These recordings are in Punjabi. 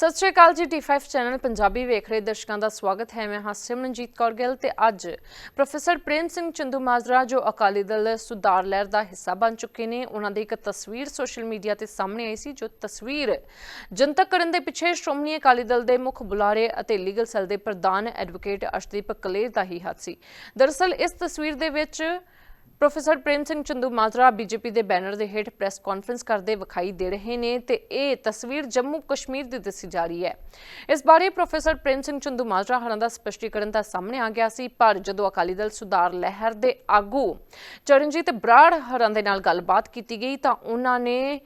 ਸਤਿ ਸ਼੍ਰੀ ਅਕਾਲ ਜੀ T5 ਚੈਨਲ ਪੰਜਾਬੀ ਵੇਖ ਰਹੇ ਦਰਸ਼ਕਾਂ ਦਾ ਸਵਾਗਤ ਹੈ। ਮੈਂ ਹਾਂ ਸਿਮਰਨਜੀਤ ਕੌਰ ਗਿੱਲ ਤੇ ਅੱਜ ਪ੍ਰੋਫੈਸਰ ਪ੍ਰੇਮ ਸਿੰਘ ਚੰਦੂ ਮਾਜਰਾ, ਜੋ ਅਕਾਲੀ ਦਲ ਸੁਧਾਰ ਲਹਿਰ ਦਾ ਹਿੱਸਾ ਬਣ ਚੁੱਕੇ ਨੇ, ਉਹਨਾਂ ਦੀ ਇੱਕ ਤਸਵੀਰ ਸੋਸ਼ਲ ਮੀਡੀਆ ਤੇ ਸਾਹਮਣੇ ਆਈ ਸੀ, ਜੋ ਤਸਵੀਰ ਜਨਤਕ ਕਰਨ ਦੇ ਪਿੱਛੇ ਸ਼੍ਰੋਮਣੀ ਅਕਾਲੀ ਦਲ ਦੇ ਮੁੱਖ ਬੁਲਾਰੇ ਅਤੇ ਲੀਗਲ ਸੈੱਲ ਦੇ ਪ੍ਰਧਾਨ ਐਡਵੋਕੇਟ ਅਰਸ਼ਦੀਪ ਕਲੇਰ ਦਾ ਹੀ ਹੱਥ ਸੀ। ਦਰਅਸਲ, ਇਸ ਤਸਵੀਰ ਦੇ ਵਿੱਚ ਪ੍ਰੋਫੈਸਰ ਪ੍ਰੇਮ ਸਿੰਘ ਚੰਦੂ ਮਾਜਰਾ ਬੀਜੇਪੀ ਦੇ ਬੈਨਰ ਦੇ ਹੇਠ ਪ੍ਰੈਸ ਕਾਨਫਰੰਸ ਕਰਦੇ ਵਿਖਾਈ ਦੇ ਰਹੇ ਨੇ ਤੇ ਇਹ ਤਸਵੀਰ ਜੰਮੂ ਕਸ਼ਮੀਰ ਦੀ ਦੱਸੀ ਜਾ ਰਹੀ ਹੈ। ਇਸ ਬਾਰੇ ਪ੍ਰੋਫੈਸਰ ਪ੍ਰੇਮ ਸਿੰਘ ਚੰਦੂ ਮਾਜਰਾ ਹਰਾਂ ਦਾ ਸਪਸ਼ਟੀਕਰਨ ਤਾਂ ਸਾਹਮਣੇ ਆ ਗਿਆ ਸੀ, ਪਰ ਜਦੋਂ ਅਕਾਲੀ ਦਲ ਸੁਧਾਰ ਲਹਿਰ ਦੇ ਆਗੂ ਚਰਨਜੀਤ ਬਰਾੜ ਹਰਾਂ ਦੇ ਨਾਲ ਗੱਲਬਾਤ ਕੀਤੀ ਗਈ ਤਾਂ ਉਹਨਾਂ ਨੇ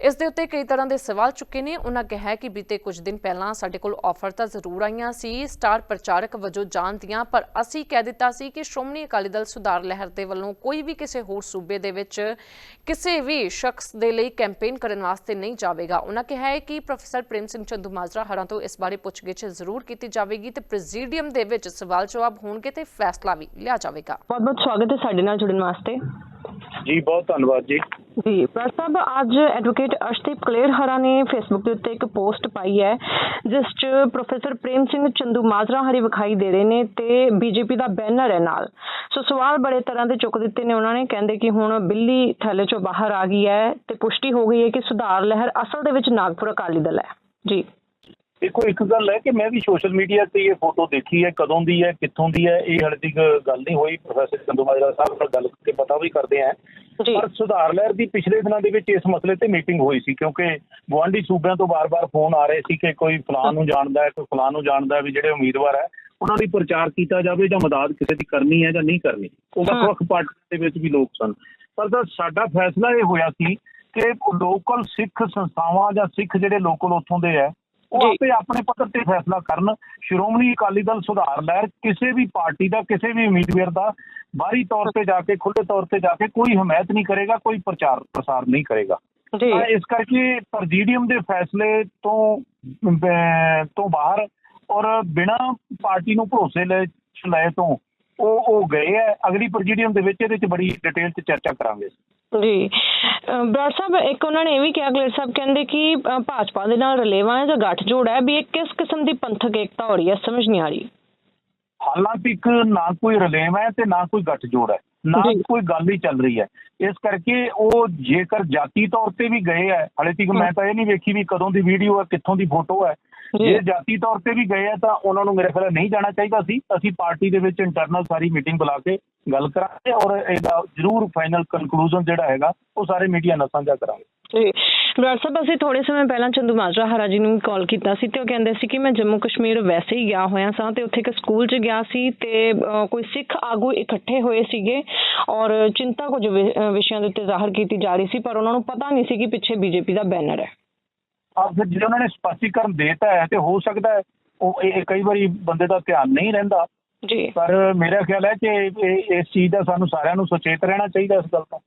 ਇਸ ਦੇ ਉੱਤੇ ਕਈ ਤਰ੍ਹਾਂ ਦੇ ਸਵਾਲ ਚੁੱਕੇ ਨੇ। ਉਹਨਾਂ ਕਿਹਾ ਕਿ ਬੀਤੇ ਕੁਝ ਦਿਨ ਪਹਿਲਾਂ ਸਾਡੇ ਕੋਲ ਆਫਰ ਤਾਂ ਜ਼ਰੂਰ ਆਈਆਂ ਸੀ ਸਟਾਰ ਪ੍ਰਚਾਰਕ ਵਜੋਂ ਜਾਣ ਦੀਆਂ ਪਰ ਅਸੀਂ ਕਹਿ ਦਿੱਤਾ ਸੀ ਕਿ ਸ਼੍ਰੋਮਣੀ ਅਕਾਲੀ ਦਲ ਸੁਧਾਰ ਲਹਿਰ ਦੇ ਵੱਲੋਂ ਕੋਈ ਵੀ ਕਿਸੇ ਹੋਰ ਸੂਬੇ ਦੇ ਵਿੱਚ ਕਿਸੇ ਵੀ ਸ਼ਖਸ ਦੇ ਲਈ ਕੈਂਪੇਨ ਕਰਨ ਵਾਸਤੇ ਨਹੀਂ ਜਾਵੇਗਾ। ਉਹਨਾਂ ਕਿਹਾ ਹੈ ਕਿ ਪ੍ਰੋਫੈਸਰ ਪ੍ਰੇਮ ਸਿੰਘ ਚੰਦੂ ਮਾਜਰਾ ਹਰਾਂ ਤੋਂ ਇਸ ਬਾਰੇ ਪੁੱਛਗਿੱਛ ਜ਼ਰੂਰ ਕੀਤੀ ਜਾਵੇਗੀ ਤੇ ਪ੍ਰੈਜ਼ੀਡੀਅਮ ਦੇ ਵਿੱਚ ਸਵਾਲ ਜਵਾਬ ਹੋਣਗੇ ਤੇ ਫੈਸਲਾ ਵੀ ਲਿਆ ਜਾਵੇਗਾ। ਬਹੁਤ ਬਹੁਤ ਸਵਾਗਤ ਹੈ ਸਾਡੇ ਨਾਲ ਜੁੜਨ ਵਾਸਤੇ। ਜੀ ਬਹੁਤ ਧੰਨਵਾਦ ਜੀ। ਜੀ ਪ੍ਰਸਾਦ ਅੱਜ ਐਡਵੋਕੇਟ ਅਰਸ਼ਦੀਪ ਕਲੇਰ ਹਰਾ ਨੇ ਫੇਸਬੁੱਕ ਦੇ ਉੱਤੇ ਇੱਕ ਪੋਸਟ ਪਾਈ ਹੈ, ਜਿਸ 'ਚ ਪ੍ਰੋਫੈਸਰ ਪ੍ਰੇਮ ਸਿੰਘ ਚੰਦੂ ਮਾਜਰਾ ਹਰੀ ਵਿਖਾਈ ਦੇ ਰਹੇ ਨੇ ਤੇ ਬੀਜੇਪੀ ਦਾ ਬੈਨਰ ਹੈ ਨਾਲ। ਸੋ ਸਵਾਲ ਬੜੇ ਤਰ੍ਹਾਂ ਦੇ ਚੁੱਕ ਦਿੱਤੇ ਨੇ ਉਹਨਾਂ ਨੇ, ਕਹਿੰਦੇ ਕਿ ਹੁਣ ਬਿੱਲੀ ਥੈਲੇ 'ਚੋਂ ਬਾਹਰ ਆ ਗਈ ਹੈ ਤੇ ਪੁਸ਼ਟੀ ਹੋ ਗਈ ਹੈ ਕਿ ਸੁਧਾਰ ਲਹਿਰ ਅਸਲ ਦੇ ਵਿੱਚ ਨਾਗਪੁਰ ਅਕਾਲੀ ਦਲ ਹੈ। ਜੀ। ਦੇਖੋ ਇੱਕ ਗੱਲ ਹੈ ਕਿ ਮੈਂ ਵੀ ਸੋਸ਼ਲ ਮੀਡੀਆ ਤੇ ਇਹ ਫੋਟੋ ਦੇਖੀ ਹੈ ਕਦੋਂ ਦੀ ਹੈ ਕਿੱਥੋਂ ਦੀ ਹੈ ਇਹ ਹਾਲੇ ਤੱਕ ਗੱਲ ਨਹੀਂ ਹੋਈ। ਪ੍ਰੋਫੈਸਰ ਚੰਦੂ ਮਾਜਰਾ ਸਾਹਿਬ ਨਾਲ ਗੱਲ ਕਰਕੇ ਪਤਾ ਵੀ ਕਰਦੇ ਆ ਪਰ ਸੁਧਾਰ ਲਹਿਰ ਦੀ ਪਿਛਲੇ ਦਿਨਾਂ ਦੇ ਵਿੱਚ ਇਸ ਮਸਲੇ ਤੇ ਮੀਟਿੰਗ ਹੋਈ ਸੀ ਕਿਉਂਕਿ ਗੁਆਂਢੀ ਸੂਬਿਆਂ ਤੋਂ ਬਾਰ-ਬਾਰ ਫੋਨ ਆ ਰਹੇ ਸੀ ਕਿ ਕੋਈ ਫਲਾਣ ਨੂੰ ਜਾਣਦਾ ਹੈ ਕੋਈ ਫਲਾਣ ਨੂੰ ਜਾਣਦਾ ਹੈ ਵੀ ਜਿਹੜੇ ਉਮੀਦਵਾਰ ਹੈ ਉਹਨਾਂ ਦੀ ਪ੍ਰਚਾਰ ਕੀਤਾ ਜਾਵੇ ਜਾਂ ਮਦਦ ਕਿਸੇ ਦੀ ਕਰਨੀ ਹੈ ਜਾਂ ਨਹੀਂ ਕਰਨੀ। ਉਹ। ਵੱਖ-ਵੱਖ ਪਾਰਟੀਆਂ ਦੇ ਵਿੱਚ ਵੀ ਲੋਕ ਸਨ। ਪਰ ਤਾਂ ਸਾਡਾ ਫੈਸਲਾ ਇਹ ਹੋਇਆ ਸੀ ਕਿ ਲੋਕਲ ਸਿੱਖ ਸੰਸਥਾਵਾਂ ਜਾਂ ਸਿੱਖ ਜਿਹੜੇ ਲੋਕਲ ਉੱਥੋਂ ਦੇ ਹੈ ਉਹ। ਆਪੇ ਆਪਣੇ ਪੱਧਰ ਤੇ ਫੈਸਲਾ ਕਰਨ। ਸ਼੍ਰੋਮਣੀ ਅਕਾਲੀ ਦਲ ਸੁਧਾਰ ਲਹਿਰ ਕਿਸੇ ਵੀ ਪਾਰਟੀ ਦਾ ਕਿਸੇ ਵੀ ਉਮੀਦਵਾਰ ਦਾ ਬਾਹਰੀ ਤੌਰ ਤੇ ਜਾ ਕੇ ਖੁੱਲ੍ਹੇ ਤੌਰ ਤੇ ਜਾ ਕੇ ਕੋਈ ਹਮਾਇਤ ਨਹੀਂ ਕਰੇਗਾ ਕੋਈ ਪ੍ਰਚਾਰ ਪ੍ਰਸਾਰ ਨਹੀਂ ਕਰੇਗਾ। ਜੀ। ਇਸ ਕਰਕੇ ਪ੍ਰੈਜ਼ੀਡੀਅਮ ਦੇ ਫੈਸਲੇ ਤੋਂ ਤੋਂ ਬਾਹਰ ਔਰ ਬਿਨਾ ਪਾਰਟੀ ਨੂੰ ਭਰੋਸੇ ਲੈ ਤੋਂ ਉਹ ਉਹ ਗਏ ਹੈ। ਅਗਲੀ ਪ੍ਰੈਜ਼ੀਡੀਅਮ ਦੇ ਵਿੱਚ ਇਹਦੇ ਚ ਬੜੀ ਡਿਟੇਲ ਚ ਚਰਚਾ ਕਰਾਂਗੇ। ਜੀ। ਬਰਾੜ ਸਾਹਿਬ ਇੱਕ ਉਹਨਾਂ ਨੇ ਇਹ ਵੀ ਕਿਹਾ ਗਲੇਰ ਸਾਹਿਬ ਕਹਿੰਦੇ ਕਿ ਭਾਜਪਾ ਦੇ ਨਾਲ ਰਲੇਵਾਂ ਹੈ ਜਾਂ ਗੱਠਜੋੜ ਹੈ ਵੀ ਇਹ ਕਿਸ ਕਿਸਮ ਦੀ ਪੰਥਕ ਏਕਤਾ ਹੋ ਰਹੀ ਹੈ ਸਮਝ ਨਹੀਂ ਆ ਰਹੀ। ਹਾਲਾਂਕਿ ਨਾ ਕੋਈ ਰਲੇਵਾ ਹੈ ਤੇ ਨਾ ਕੋਈ ਗੱਠਜੋੜ ਹੈ ਨਾ। ਕੋਈ ਗੱਲ ਹੀ ਚੱਲ ਰਹੀ ਹੈ। ਇਸ ਕਰਕੇ ਉਹ ਜੇਕਰ ਜਾਤੀ ਤੌਰ ਤੇ ਵੀ ਗਏ ਹੈ ਹਲੇ ਤੱਕ ਮੈਂ ਤਾਂ ਇਹ ਨਹੀਂ ਵੇਖੀ ਵੀ ਕਦੋਂ ਦੀ ਵੀਡੀਓ ਹੈ ਕਿੱਥੋਂ ਦੀ ਫੋਟੋ ਹੈ। ਜੀ। ਜੇ ਜਾਤੀ ਤੌਰ ਤੇ ਵੀ ਗਏ ਆ ਤਾਂ ਉਹਨਾਂ ਨੂੰ ਮੇਰੇ ਖਿਆਲ ਨਹੀਂ ਜਾਣਾ ਚਾਹੀਦਾ ਸੀ। ਅਸੀਂ ਪਾਰਟੀ ਦੇ ਵਿੱਚ ਇੰਟਰਨਲ ਸਾਰੀ ਮੀਟਿੰਗ ਬੁਲਾ ਕੇ ਗੱਲ ਕਰਾਂਗੇ ਔਰ ਇਹਦਾ ਜ਼ਰੂਰ ਫਾਈਨਲ ਕਨਕਲੂਜਨ ਜਿਹੜਾ ਹੈਗਾ ਉਹ ਸਾਰੇ ਮੀਡੀਆ ਨਾਲ ਸਾਂਝਾ ਕਰਾਂਗੇ। ਜੀ ਬਰਾੜ ਸਾਹਿਬ ਅਸੀਂ ਥੋੜੇ ਸਮੇਂ ਪਹਿਲਾਂ ਚੰਦੂ ਮਾਜਰਾ ਹਰਾ ਜੀ ਨੂੰ ਕਾਲ ਕੀਤਾ ਸੀ ਤੇ ਉਹ ਕਹਿੰਦੇ ਸੀ ਕਿ ਮੈਂ ਜੰਮੂ ਕਸ਼ਮੀਰ ਵੈਸੇ ਹੀ ਗਿਆ ਹੋਇਆ ਸਾਂ ਤੇ ਉੱਥੇ ਇੱਕ ਸਕੂਲ 'ਚ ਗਿਆ ਸੀ ਤੇ ਕੋਈ ਸਿੱਖ ਆਗੂ ਇਕੱਠੇ ਹੋਏ ਸੀਗੇ ਔਰ ਚਿੰਤਾ ਕੁਝ ਵਿਸ਼ਿਆਂ ਦੇ ਉੱਤੇ ਜ਼ਾਹਰ ਕੀਤੀ ਜਾ ਰਹੀ ਸੀ ਪਰ ਉਹਨਾਂ ਨੂੰ ਪਤਾ ਨਹੀਂ ਸੀ ਕਿ ਪਿੱਛੇ ਬੀਜੇਪੀ ਦਾ ਬੈਨਰ ਹੈ। ਆ ਫਿਰ ਜੇ ਉਹਨਾਂ ਨੇ ਸਪਸ਼ਟੀਕਰਨ ਦੇਤਾ ਹੈ ਤੇ ਹੋ ਸਕਦਾ ਹੈ ਉਹ ਇਹ ਕਈ ਵਾਰੀ ਬੰਦੇ ਦਾ ਧਿਆਨ ਨਹੀਂ ਰਹਿੰਦਾ। ਜੀ। ਪਰ ਮੇਰਾ ਖਿਆਲ ਹੈ ਕਿ ਇਸ ਚੀਜ਼ ਦਾ ਸਾਨੂੰ ਸਾਰਿਆਂ ਨੂੰ ਸੁਚੇਤ ਰਹਿਣਾ ਚਾਹੀਦਾ ਇਸ ਗੱਲ ਤੋਂ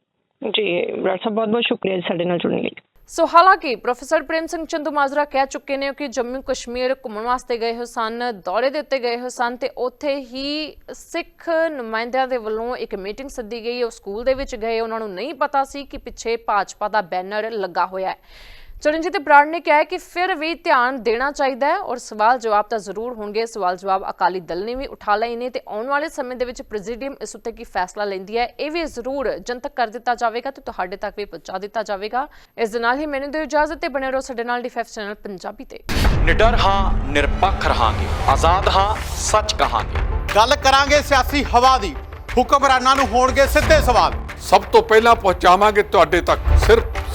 ਜੀ ਸਾਹਿਬ ਬਹੁਤ ਬਹੁਤ ਸ਼ੁਕਰੀਆ ਜੀ ਸਾਡੇ ਨਾਲ ਜੁੜਨ ਲਈ। ਸੋ ਹਾਲਾਂਕਿ ਪ੍ਰੋਫੈਸਰ ਪ੍ਰੇਮ ਸਿੰਘ ਚੰਦੂ ਮਾਜਰਾ ਕਹਿ ਚੁੱਕੇ ਨੇ ਕਿ ਜੰਮੂ ਕਸ਼ਮੀਰ ਘੁੰਮਣ ਵਾਸਤੇ ਗਏ ਹੋ ਸਨ ਦੌਰੇ ਦੇ ਉੱਤੇ ਗਏ ਹੋ ਸਨ ਤੇ ਉੱਥੇ ਹੀ ਸਿੱਖ ਨੁਮਾਇੰਦਿਆਂ ਦੇ ਵੱਲੋਂ ਇੱਕ ਮੀਟਿੰਗ ਸੱਦੀ ਗਈ। ਉਹ ਸਕੂਲ ਦੇ ਵਿੱਚ ਗਏ। ਉਹਨਾਂ ਨੂੰ ਨਹੀਂ ਪਤਾ ਸੀ ਕਿ ਪਿੱਛੇ ਭਾਜਪਾ ਦਾ ਬੈਨਰ ਲੱਗਾ ਹੋਇਆ ਹੈ। ਚਰਨਜੀਤ ਬਰਾੜ ਨੇ ਕਿਹਾ ਕਿ ਫਿਰ ਵੀ ਧਿਆਨ ਦੇਣਾ ਚਾਹੀਦਾ ਹੈ ਔਰ ਸਵਾਲ ਜਵਾਬ ਤਾਂ ਜ਼ਰੂਰ ਹੋਣਗੇ। ਸਵਾਲ ਜਵਾਬ ਅਕਾਲੀ ਦਲ ਨੇ ਵੀ ਉਠਾ ਲਏ ਨੇ ਤੇ ਆਉਣ ਵਾਲੇ ਸਮੇਂ ਦੇ ਵਿੱਚ ਪ੍ਰੈਜ਼ੀਡੀਅਮ ਇਸ ਉੱਤੇ ਕੀ ਫੈਸਲਾ ਲੈਂਦੀ ਹੈ ਇਹ ਵੀ ਜ਼ਰੂਰ ਜਨਤਕ ਕਰ ਦਿੱਤਾ ਜਾਵੇਗਾ ਤੇ ਤੁਹਾਡੇ ਤੱਕ ਵੀ ਪਹੁੰਚਾ ਦਿੱਤਾ ਜਾਵੇਗਾ। ਇਸ ਦੇ ਨਾਲ ਹੀ ਮੈਨੂੰ ਦਿਓ ਇਜਾਜ਼ਤ ਤੇ ਬਣੇ ਰਹੋ ਸਾਡੇ ਨਾਲ ਡੀ5 ਚੈਨਲ ਪੰਜਾਬੀ ਤੇ। ਨਿਡਰ ਹਾਂ ਨਿਰਪੱਖ ਰਹਾਂਗੇ। ਆਜ਼ਾਦ ਹਾਂ ਸੱਚ ਕਹਾਂਗੇ। ਗੱਲ ਕਰਾਂਗੇ ਸਿਆਸੀ ਹਵਾ ਦੀ। ਹੁਕਮਰਾਨਾਂ ਨੂੰ ਹੋਣਗੇ ਸਿੱਧੇ ਸਵਾਲ। ਸਭ ਤੋਂ ਪਹਿਲਾਂ ਪਹੁੰਚਾਵਾਂਗੇ ਤੁਹਾਡੇ ਤੱਕ ਸਿਰਫ